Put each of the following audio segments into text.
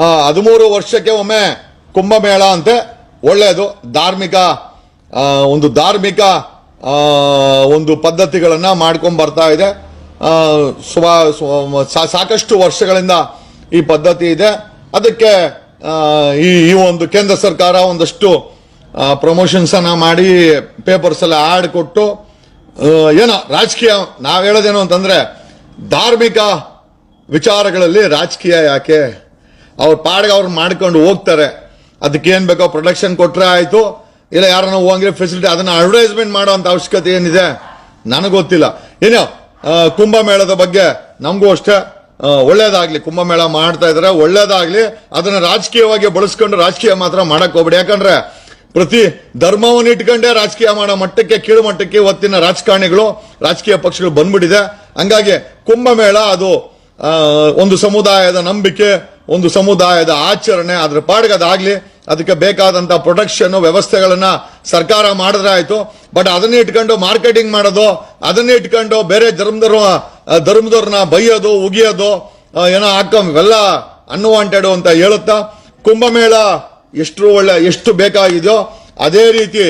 ಹದಿಮೂರು ವರ್ಷಕ್ಕೆ ಒಮ್ಮೆ ಕುಂಭಮೇಳ ಅಂತೆ. ಒಳ್ಳೆಯದು. ಧಾರ್ಮಿಕ ಒಂದು ಧಾರ್ಮಿಕ ಒಂದು ಪದ್ಧತಿಗಳನ್ನು ಮಾಡ್ಕೊಂಡು ಬರ್ತಾ ಇದೆ. ಸಾಕಷ್ಟು ವರ್ಷಗಳಿಂದ ಈ ಪದ್ಧತಿ ಇದೆ. ಅದಕ್ಕೆ ಈ ಈ ಒಂದು ಕೇಂದ್ರ ಸರ್ಕಾರ ಒಂದಷ್ಟು ಪ್ರಮೋಷನ್ಸನ್ನು ಮಾಡಿ ಪೇಪರ್ಸಲ್ಲಿ ಆ್ಯಡ್ ಕೊಟ್ಟು ಏನೋ ರಾಜಕೀಯ, ನಾವು ಹೇಳೋದೇನು ಅಂತಂದರೆ, ಧಾರ್ಮಿಕ ವಿಚಾರಗಳಲ್ಲಿ ರಾಜಕೀಯ ಯಾಕೆ ಅವ್ರ ಪಾಡಿಗೆ ಅವ್ರು ಮಾಡ್ಕೊಂಡು ಹೋಗ್ತಾರೆ. ಅದಕ್ಕೆ ಏನ್ ಬೇಕೋ ಪ್ರೊಡಕ್ಷನ್ ಕೊಟ್ಟರೆ ಆಯಿತು. ಇಲ್ಲ, ಯಾರನ್ನ ಹೋಗಂಗಿಲ್ಲ ಫೆಸಿಲಿಟಿ ಅದನ್ನು ಅಡ್ವರ್ಟೈಸ್ಮೆಂಟ್ ಮಾಡುವಂತ ಅವಶ್ಯಕತೆ ಏನಿದೆ? ನನಗೆ ಗೊತ್ತಿಲ್ಲ. ಏನೋ ಕುಂಭಮೇಳದ ಬಗ್ಗೆ ನಮಗೂ ಅಷ್ಟೇ ಒಳ್ಳೇದಾಗಲಿ. ಕುಂಭಮೇಳ ಮಾಡ್ತಾ ಇದ್ರೆ. ಒಳ್ಳೇದಾಗ್ಲಿ. ಅದನ್ನ ರಾಜಕೀಯವಾಗಿ ಬಳಸ್ಕೊಂಡು ರಾಜಕೀಯ ಮಾತ್ರ ಮಾಡಕ್ ಹೋಗ್ಬೇಡಿ. ಯಾಕಂದ್ರೆ ಪ್ರತಿ ಧರ್ಮವನ್ನು ಇಟ್ಕೊಂಡೇ ರಾಜಕೀಯ ಮಾಡೋ ಮಟ್ಟಕ್ಕೆ, ಕೀಳು ಮಟ್ಟಕ್ಕೆ ಇವತ್ತಿನ ರಾಜಕಾರಣಿಗಳು, ರಾಜಕೀಯ ಪಕ್ಷಗಳು ಬಂದ್ಬಿಟ್ಟಿದೆ. ಹಂಗಾಗಿ ಕುಂಭಮೇಳ ಅದು ಒಂದು ಸಮುದಾಯದ ನಂಬಿಕೆ ಒಂದು ಸಮುದಾಯದ ಆಚರಣೆ ಅದ್ರ ಪಾಡಿಗೆ ಅದಕ್ಕೆ ಬೇಕಾದಂಥ ಪ್ರೊಡಕ್ಷನ್ ವ್ಯವಸ್ಥೆಗಳನ್ನು ಸರ್ಕಾರ ಮಾಡಿದ್ರೆ ಆಯಿತು. ಬಟ್ ಅದನ್ನೇ ಇಟ್ಕೊಂಡು ಮಾರ್ಕೆಟಿಂಗ್ ಮಾಡೋದು, ಅದನ್ನೇ ಇಟ್ಕೊಂಡು ಬೇರೆ ಧರ್ಮದವ್ರ ಧರ್ಮದವ್ರನ್ನ ಬೈಯೋದು, ಉಗಿಯೋದು ಏನೋ ಹಾಕಂ ಇವೆಲ್ಲ ಅನ್ವಾಂಟೆಡ್ ಅಂತ ಹೇಳುತ್ತಾ, ಕುಂಭಮೇಳ ಎಷ್ಟು ಒಳ್ಳೆ, ಎಷ್ಟು ಬೇಕಾಗಿದೆಯೋ ಅದೇ ರೀತಿ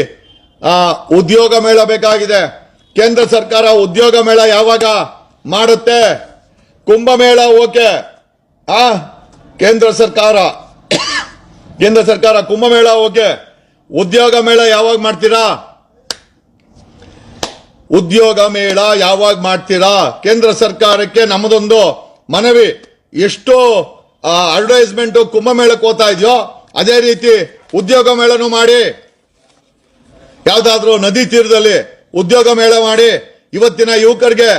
ಉದ್ಯೋಗ ಮೇಳ ಬೇಕಾಗಿದೆ. ಕೇಂದ್ರ ಸರ್ಕಾರ ಉದ್ಯೋಗ ಮೇಳ ಯಾವಾಗ ಮಾಡುತ್ತೆ? ಕುಂಭಮೇಳ ಓಕೆ. ಆ ಕೇಂದ್ರ ಸರ್ಕಾರ ಕೇಂದ್ರ ಸರ್ಕಾರ ಕುಂಭಮೇಳ ಓಕೆ ಉದ್ಯೋಗ ಮೇಳ ಯಾವಾಗ ಮಾಡ್ತೀರಾ? ಉದ್ಯೋಗ ಮೇಳ ಯಾವಾಗ ಮಾಡ್ತೀರಾ? ಕೇಂದ್ರ ಸರ್ಕಾರಕ್ಕೆ ನಮ್ಮದೊಂದು ಮನವಿ. ಎಷ್ಟು ಅಡ್ವರ್ಟೈಸ್ಮೆಂಟ್ ಕುಂಭಮೇಳಕ್ಕೆ ಹೋಗ್ತಾ ಇದೆಯೋ, ಅದೇ ರೀತಿ ಉದ್ಯೋಗ ಮೇಳನು ಮಾಡಿ, ಯಾವ್ದಾದ್ರು ನದಿ ತೀರದಲ್ಲಿ ಉದ್ಯೋಗ ಮೇಳ ಮಾಡಿ, ಇವತ್ತಿನ ಯುವಕರಿಗೆ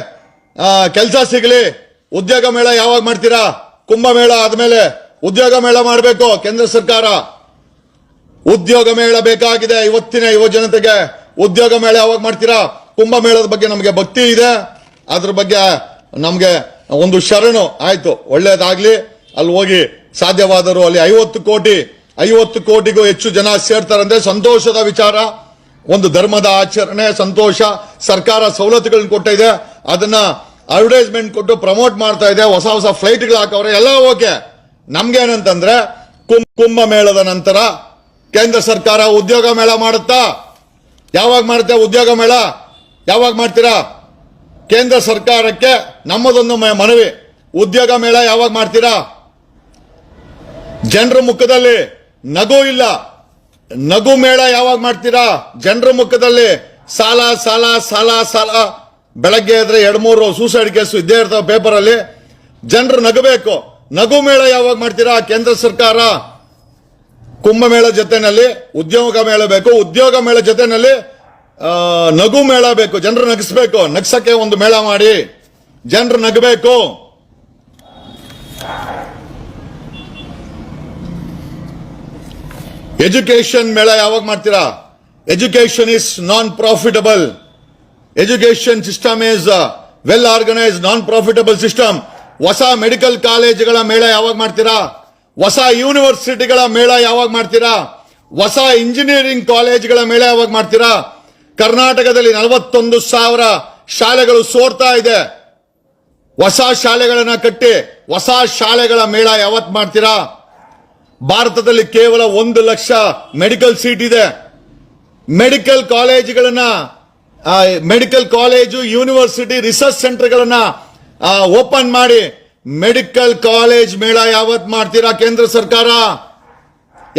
ಕೆಲಸ ಸಿಗಲಿ, ಉದ್ಯೋಗ ಮೇಳ ಯಾವಾಗ ಮಾಡ್ತೀರಾ? ಕುಂಭಮೇಳ ಆದಮೇಲೆ ಉದ್ಯೋಗ ಮೇಳ ಮಾಡಬೇಕು ಕೇಂದ್ರ ಸರ್ಕಾರ. ಉದ್ಯೋಗ ಮೇಳ ಬೇಕಾಗಿದೆ ಇವತ್ತಿನ ಯುವ ಜನತೆಗೆ. ಉದ್ಯೋಗ ಮೇಳ ಯಾವಾಗ ಮಾಡ್ತೀರಾ? ಕುಂಭಮೇಳದ ಬಗ್ಗೆ ನಮಗೆ ಭಕ್ತಿ ಇದೆ. ಅದ್ರ ಬಗ್ಗೆ ನಮಗೆ ಒಂದು ಶರಣು ಆಯ್ತು. ಒಳ್ಳೇದಾಗ್ಲಿ. ಅಲ್ಲಿ ಹೋಗಿ ಸಾಧ್ಯವಾದರೂ ಅಲ್ಲಿ ಐವತ್ತು ಕೋಟಿ, ಐವತ್ತು ಕೋಟಿಗೂ ಹೆಚ್ಚು ಜನ ಸೇರ್ತಾರಂದ್ರೆ ಸಂತೋಷದ ವಿಚಾರ. ಒಂದು ಧರ್ಮದ ಆಚರಣೆ, ಸಂತೋಷ, ಸರ್ಕಾರ ಸವಲತ್ತುಗಳನ್ನು ಕೊಟ್ಟಿದೆ. ಅದನ್ನ ಅಡ್ವರ್ಟೈಸ್ಮೆಂಟ್ ಕೊಟ್ಟು ಪ್ರಮೋಟ್ ಮಾಡ್ತಾ ಇದೆ, ಹೊಸ ಹೊಸ ಫ್ಲೈಟ್ಗಳು ಹಾಕವ್ರೆ, ಎಲ್ಲ ಓಕೆ ನಮ್ಗೇನಂತಂದ್ರೆ ಕುಂಭ ಮೇಳದ ನಂತರ ಕೇಂದ್ರ ಸರ್ಕಾರ ಉದ್ಯೋಗ ಮೇಳ ಮಾಡುತ್ತಾ? ಯಾವಾಗ ಮಾಡುತ್ತೆ ಉದ್ಯೋಗ ಮೇಳ? ಯಾವಾಗ ಮಾಡ್ತೀರಾ? ಕೇಂದ್ರ ಸರ್ಕಾರಕ್ಕೆ ನಮ್ಮದೊಂದು ಮನವಿ. ಉದ್ಯೋಗ ಮೇಳ ಯಾವಾಗ ಮಾಡ್ತೀರಾ? ಜನರ ಮುಖದಲ್ಲಿ ನಗು ಇಲ್ಲ. ನಗು ಮೇಳ ಯಾವಾಗ ಮಾಡ್ತೀರಾ? ಜನರ ಮುಖದಲ್ಲಿ ಸಾಲ ಸಾಲ ಸಾಲ ಸಾಲ. ಬೆಳಗ್ಗೆ ಎದ್ರೆ ಎರಡು ಮೂರು ಸೂಸೈಡ್ ಕೇಸ್ ಇದ್ದೇ ಇರ್ತಾವ ಪೇಪರ್ ಅಲ್ಲಿ. ಜನರು ನಗಬೇಕು. ನಗು ಮೇಳ ಯಾವಾಗ ಮಾಡ್ತೀರಾ? ಕೇಂದ್ರ ಸರ್ಕಾರ ಕುಂಭಮೇಳ ಜೊತೆನಲ್ಲಿ ಉದ್ಯೋಗ ಮೇಳ ಬೇಕು. ಉದ್ಯೋಗ ಮೇಳ ಜೊತೆನಲ್ಲಿ ನಗು ಮೇಳ ಬೇಕು. ಜನರು ನಗಿಸ್ಬೇಕು. ನಗ್ಸಕ್ಕೆ ಒಂದು ಮೇಳ ಮಾಡಿ. ಜನರು ನಗಬೇಕು. ಎಜುಕೇಶನ್ ಮೇಳ ಯಾವಾಗ ಮಾಡ್ತೀರಾ? Education is non profitable education system is well organise non profitable system ಹೊಸ ಮೆಡಿಕಲ್ ಕಾಲೇಜುಗಳ ಮೇಳ ಯಾವಾಗ ಮಾಡ್ತೀರಾ? ಹೊಸ ಯೂನಿವರ್ಸಿಟಿಗಳ ಮೇಳ ಯಾವಾಗ ಮಾಡ್ತೀರಾ? ಹೊಸ ಇಂಜಿನಿಯರಿಂಗ್ ಕಾಲೇಜುಗಳ ಮೇಳ ಯಾವಾಗ ಮಾಡ್ತೀರಾ? ಕರ್ನಾಟಕದಲ್ಲಿ ನಲವತ್ತೊಂದು ಸಾವಿರ ಶಾಲೆಗಳು ಸೋರ್ತಾ ಇದೆ. ಹೊಸ ಶಾಲೆಗಳನ್ನ ಕಟ್ಟಿ ಹೊಸ ಶಾಲೆಗಳ ಮೇಳ ಯಾವತ್ ಮಾಡ್ತೀರಾ? ಭಾರತದಲ್ಲಿ ಕೇವಲ ಒಂದು ಲಕ್ಷ ಮೆಡಿಕಲ್ ಸೀಟ್ ಇದೆ. ಮೆಡಿಕಲ್ ಕಾಲೇಜುಗಳನ್ನ ಮೆಡಿಕಲ್ ಕಾಲೇಜು ಯೂನಿವರ್ಸಿಟಿ ರಿಸರ್ಚ್ ಸೆಂಟರ್ಗಳನ್ನ ಓಪನ್ ಮಾಡಿ ಮೆಡಿಕಲ್ ಕಾಲೇಜ್ ಮೇಳ ಯಾವತ್ ಮಾಡ್ತೀರಾ ಕೇಂದ್ರ ಸರ್ಕಾರ?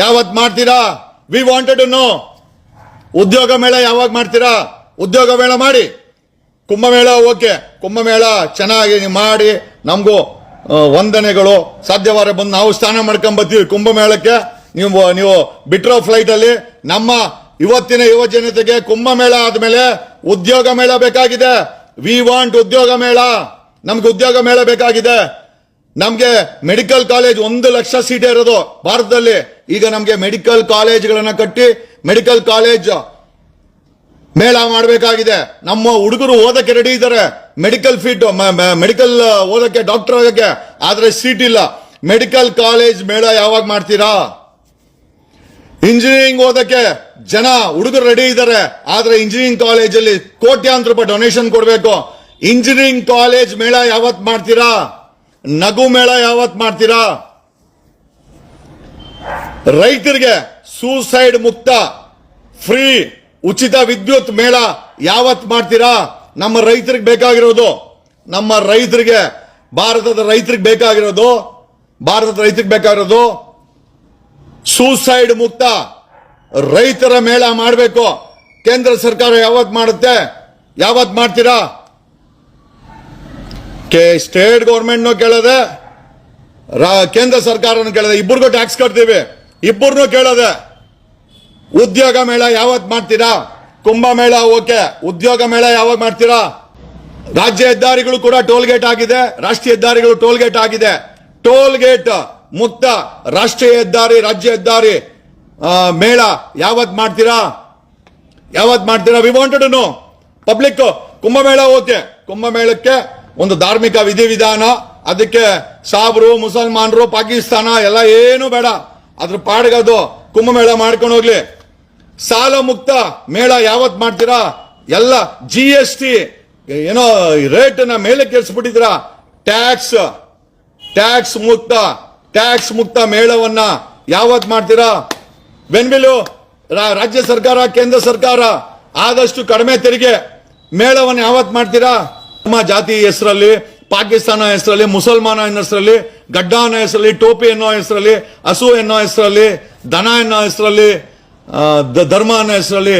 ಯಾವತ್ ಮಾಡ್ತೀರಾ? ವಿ ವಾಂಟೆಡ್ ನೋ ಉದ್ಯೋಗ ಮೇಳ ಯಾವಾಗ ಮಾಡ್ತೀರಾ? ಉದ್ಯೋಗ ಮೇಳ ಮಾಡಿ. ಕುಂಭಮೇಳ ಓಕೆ ಕುಂಭಮೇಳ ಚೆನ್ನಾಗಿ ಮಾಡಿ, ನಮಗೂ ವಂದನೆಗಳು ಸಾಧ್ಯವಾರ ಬಂದು ನಾವು ಸ್ನಾನ ಮಾಡ್ಕೊಂಡ್ ಬರ್ತೀವಿ ಕುಂಭಮೇಳಕ್ಕೆ. ನೀವು ನೀವು ಬಿಟ್ರೋ ಫ್ಲೈಟ್ ಅಲ್ಲಿ ನಮ್ಮ ಇವತ್ತಿನ ಯುವ ಜನತೆಗೆ ಕುಂಭಮೇಳ ಆದ್ಮೇಲೆ ಉದ್ಯೋಗ ಮೇಳ ಬೇಕಾಗಿದೆ. ವಿ ವಾಂಟ್ ಉದ್ಯೋಗ ಮೇಳ. ನಮ್ಗೆ ಉದ್ಯೋಗ ಮೇಳ ಬೇಕಾಗಿದೆ. ನಮ್ಗೆ ಮೆಡಿಕಲ್ ಕಾಲೇಜ್ ಒಂದು ಲಕ್ಷ ಸೀಟ್ ಇರೋದು ಭಾರತದಲ್ಲಿ. ಈಗ ನಮ್ಗೆ ಮೆಡಿಕಲ್ ಕಾಲೇಜ್ಗಳನ್ನ ಕಟ್ಟಿ ಮೆಡಿಕಲ್ ಕಾಲೇಜ್ ಮೇಳ ಮಾಡಬೇಕಾಗಿದೆ. ನಮ್ಮ ಹುಡುಗರು ಓದಕ್ಕೆ ರೆಡಿ ಇದ್ದಾರೆ. ಮೆಡಿಕಲ್ ಫೀಟ್ ಮೆಡಿಕಲ್ ಓದಕ್ಕೆ ಡಾಕ್ಟರ್ ಆಗಕ್ಕೆ. ಆದ್ರೆ ಸೀಟ್ ಇಲ್ಲ. ಮೆಡಿಕಲ್ ಕಾಲೇಜ್ ಮೇಳ ಯಾವಾಗ ಮಾಡ್ತೀರಾ? ಇಂಜಿನಿಯರಿಂಗ್ ಓದಕ್ಕೆ ಜನ ಹುಡುಗರು ರೆಡಿ ಇದ್ದಾರೆ. ಆದ್ರೆ ಇಂಜಿನಿಯರಿಂಗ್ ಕಾಲೇಜಲ್ಲಿ ಕೋಟ್ಯಾಂತರ ರೂಪಾಯಿ ಡೊನೇಷನ್ ಕೊಡಬೇಕು. ಇಂಜಿನಿಯರಿಂಗ್ ಕಾಲೇಜ್ ಮೇಳ ಯಾವತ್ ಮಾಡ್ತೀರಾ? ನಗು ಮೇಳ ಯಾವತ್ ಮಾಡ್ತೀರಾ? ರೈತರಿಗೆ ಸೂಸೈಡ್ ಮುಕ್ತ ಫ್ರೀ ಉಚಿತ ವಿದ್ಯುತ್ ಮೇಳ ಯಾವತ್ ಮಾಡ್ತೀರಾ? ನಮ್ಮ ರೈತರಿಗೆ ಬೇಕಾಗಿರೋದು, ನಮ್ಮ ರೈತರಿಗೆ, ಭಾರತದ ರೈತರಿಗೆ ಬೇಕಾಗಿರೋದು, ಭಾರತದ ರೈತರಿಗೆ ಬೇಕಾಗಿರೋದು ಸೂಸೈಡ್ ಮುಕ್ತ ರೈತರ ಮೇಳ ಮಾಡಬೇಕು. ಕೇಂದ್ರ ಸರ್ಕಾರ ಯಾವತ್ತು ಮಾಡುತ್ತೆ? ಯಾವತ್ತು ಮಾಡ್ತೀರಾ? ಕೆ ಸ್ಟೇಟ್ ಗೌರ್ಮೆಂಟ್ನು ಕೇಳದೆ ಕೇಂದ್ರ ಸರ್ಕಾರನು ಕೇಳದೆ, ಇಬ್ಬರಿಗೂ ಟ್ಯಾಕ್ಸ್ ಕಟ್ತೀವಿ. ಇಬ್ಬರನ್ನು ಕೇಳದೆ. ಉದ್ಯೋಗ ಮೇಳ ಯಾವತ್ತು ಮಾಡ್ತೀರಾ? ಕುಂಭಮೇಳ ಓಕೆ. ಉದ್ಯೋಗ ಮೇಳ ಯಾವಾಗ ಮಾಡ್ತೀರಾ? ರಾಜ್ಯ ಹೆದ್ದಾರಿಗಳು ಕೂಡ ಟೋಲ್ ಗೇಟ್ ಆಗಿದೆ. ರಾಷ್ಟ್ರೀಯ ಹೆದ್ದಾರಿಗಳು ಟೋಲ್ ಗೇಟ್ ಆಗಿದೆ. ಟೋಲ್ ಗೇಟ್ ಮುಕ್ತ ರಾಷ್ಟ್ರೀಯ ಹೆದ್ದಾರಿ, ರಾಜ್ಯ ಹೆದ್ದಾರಿ. ಮೇಳ, ಯಾವತ್ ಮಾಡ್ತೀರಾ? ಯಾವತ್ ಮಾಡ್ತೀರಾ? We wanted no public Kumbh Mela okay. ಕುಂಭಮೇಳಕ್ಕೆ ಒಂದು ಧಾರ್ಮಿಕ ವಿಧಿವಿಧಾನ, ಅದಕ್ಕೆ ಸಾಬ್ರು, ಮುಸಲ್ಮಾನರು, ಪಾಕಿಸ್ತಾನ, ಎಲ್ಲ ಏನು ಬೇಡ. ಅದ್ರ ಪಾಡ್ಗದು ಕುಂಭಮೇಳ ಮಾಡ್ಕೊಂಡು ಹೋಗ್ಲಿ. ಸಾಲ ಮುಕ್ತ ಮೇಳ ಯಾವತ್ ಮಾಡ್ತೀರಾ? ಎಲ್ಲ ಜಿ ಎಸ್ ಟಿ ಏನೋ ರೇಟ್ನ ಮೇಲೆ ಕೇಳಿಸ್ಬಿಟ್ಟಿದ್ರ ಟ್ಯಾಕ್ಸ್ ಟ್ಯಾಕ್ಸ್ ಮುಕ್ತ. ಟ್ಯಾಕ್ಸ್ ಮುಕ್ತ ಮೇಳವನ್ನ ಯಾವತ್ ಮಾಡ್ತೀರಾ? ಬೆನ್ಬಿಲು ರಾಜ್ಯ ಸರ್ಕಾರ, ಕೇಂದ್ರ ಸರ್ಕಾರ ಆದಷ್ಟು ಕಡಿಮೆ ತೆರಿಗೆ ಮೇಳವನ್ನು ಯಾವತ್ ಮಾಡ್ತೀರಾ? ನಮ್ಮ ಜಾತಿ ಹೆಸರಲ್ಲಿ, ಪಾಕಿಸ್ತಾನ ಹೆಸರಲ್ಲಿ, ಮುಸಲ್ಮಾನ ಹೆಸರಲ್ಲಿ ಗಡ್ಡ ಅನ್ನೋ ಹೆಸರಲ್ಲಿ, ಟೋಪಿ ಅನ್ನೋ ಹೆಸರಲ್ಲಿ, ಹಸು ಎನ್ನೋ ಹೆಸರಲ್ಲಿ, ದನ ಎನ್ನೋ ಹೆಸರಲ್ಲಿ ಧರ್ಮ ಅನ್ನೋ ಹೆಸರಲ್ಲಿ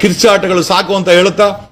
ಕಿರ್ಚಾಟಗಳು ಸಾಕು ಅಂತ ಹೇಳುತ್ತಾ?